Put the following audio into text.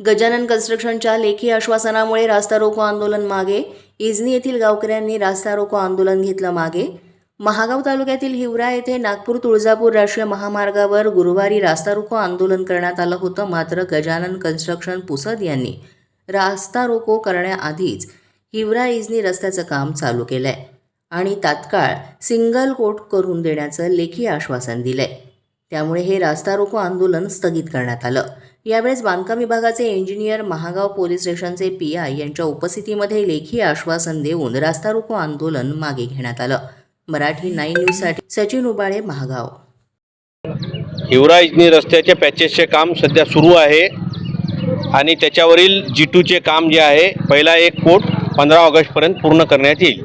गजानन कन्स्ट्रक्शनच्या लेखी आश्वासनामुळे रास्ता रोको आंदोलन मागे इजनी येथील गावकऱ्यांनी रास्ता रोको आंदोलन घेतलं मागे. महागाव तालुक्यातील हिवरा येथे नागपूर तुळजापूर राष्ट्रीय महामार्गावर गुरुवारी रास्ता रोको आंदोलन करण्यात आलं होतं मात्र गजानन कन्स्ट्रक्शन पुसद यांनी रास्ता रोको करण्याआधीच हिवरा इजनी रस्त्याचं काम चालू केलंय आणि तात्काळ सिंगल कोट करून देण्याचं लेखी आश्वासन दिलंय. त्यामुळे हे रास्ता रोको आंदोलन स्थगित करण्यात आलं. यावेळेस बांधकाम विभागाचे इंजिनियर महागाव पोलीस स्टेशनचे पी आय यांच्या उपस्थितीमध्ये लेखी आश्वासन देऊन रास्ता रोको आंदोलन मागे घेण्यात आलं. मराठी नाईन न्यूजसाठी सचिन उबाळे महागाव. हिवराजनी रस्त्याच्या पॅचेसचे काम सध्या सुरू आहे आणि त्याच्यावरील जी टूचे काम जे आहे पहिला एक कोट पंधरा ऑगस्टपर्यंत पूर्ण करण्यात येईल.